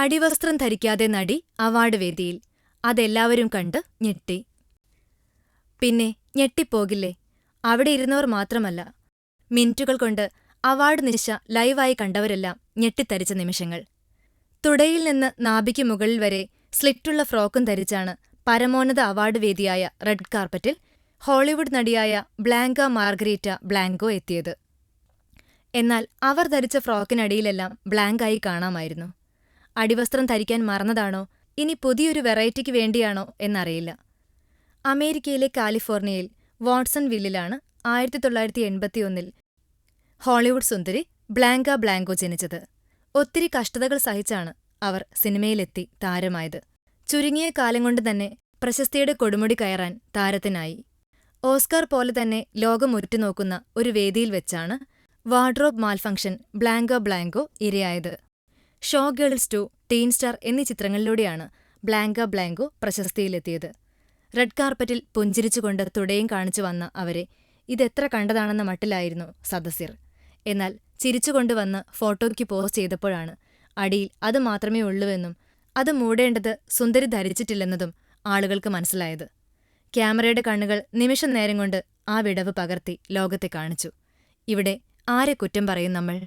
അടിവസ്ത്രം ധരിക്കാതെ നടി അവാർഡ് വേദിയിൽ. അതെല്ലാവരും കണ്ട് ഞെട്ടി. പിന്നെ ഞെട്ടിപ്പോകില്ലേ? അവിടെ ഇരുന്നവർ മാത്രമല്ല. മിനിറ്റുകൾ കൊണ്ട് അവാർഡ് നിശ ലൈവായി കണ്ടവരെല്ലാം ഞെട്ടിത്തരിച്ച നിമിഷങ്ങൾ. തുടയിൽ നിന്ന് നാഭിക്ക് മുകളിൽ വരെ സ്ലിറ്റുള്ള ഫ്രോക്കും ധരിച്ചാണ് പരമോന്നത അവാർഡ് വേദിയായ റെഡ് കാർപ്പറ്റിൽ ഹോളിവുഡ് നടിയായ ബ്ലാങ്ക മാർഗരീറ്റ ബ്ലാങ്കോ എത്തിയത്. എന്നാൽ അവർ ധരിച്ച ഫ്രോക്കിനടിയിലെല്ലാം ബ്ലാങ്കായി കാണാമായിരുന്നു. അടിവസ്ത്രം ധരിക്കാൻ മറന്നതാണോ? ഇനി പുതിയൊരു വെറൈറ്റിക്ക് വേണ്ടിയാണോ എന്നറിയില്ല. അമേരിക്കയിലെ കാലിഫോർണിയയിൽ വാട്സൺ വില്ലിലാണ് ആയിരത്തി തൊള്ളായിരത്തി എൺപത്തിയൊന്നിൽ ഹോളിവുഡ് സുന്ദരി ബ്ലാങ്ക ബ്ലാങ്കോ ജനിച്ചത്. ഒത്തിരി കഷ്ടതകൾ സഹിച്ചാണ് അവർ സിനിമയിലെത്തി താരമായത്. ചുരുങ്ങിയ കാലം കൊണ്ട് തന്നെ പ്രശസ്തിയുടെ കൊടുമുടി കയറാൻ താരത്തിനായി. ഓസ്കാർ പോലെ തന്നെ ലോകം ഉറ്റുനോക്കുന്ന ഒരു വേദിയിൽ വെച്ചാണ് wardrobe malfunction Blanca Blanco ഇരയായത്. Show girls two teen star എന്നീ ചിത്രങ്ങളിലൂടെയാണ് ബ്ലാങ്ക ബ്ലാങ്കോ പ്രശസ്തിയിലെത്തിയത്. റെഡ് കാർപ്പറ്റിൽ പുഞ്ചിരിച്ചുകൊണ്ട് തുടയും കാണിച്ചു വന്ന അവരെ ഇതെത്ര കണ്ടതാണെന്ന മട്ടിലായിരുന്നു സദസ്യർ എന്നാൽ ചിരിച്ചുകൊണ്ടുവന്ന് ഫോട്ടോയ്ക്ക് പോസ് ചെയ്തപ്പോഴാണ് അടിയിൽ അത് മാത്രമേ ഉള്ളൂവെന്നും അത് മൂടേണ്ടത് സുന്ദരി ധരിച്ചിട്ടില്ലെന്നതും ആളുകൾക്ക് മനസ്സിലായത്. ക്യാമറയുടെ കണ്ണുകൾ നിമിഷം നേരം കൊണ്ട് ആ വിടവ് പകർത്തി ലോകത്തെ കാണിച്ചു. ഇവിടെ ആരെ കുറ്റം പറയും നമ്മൾ?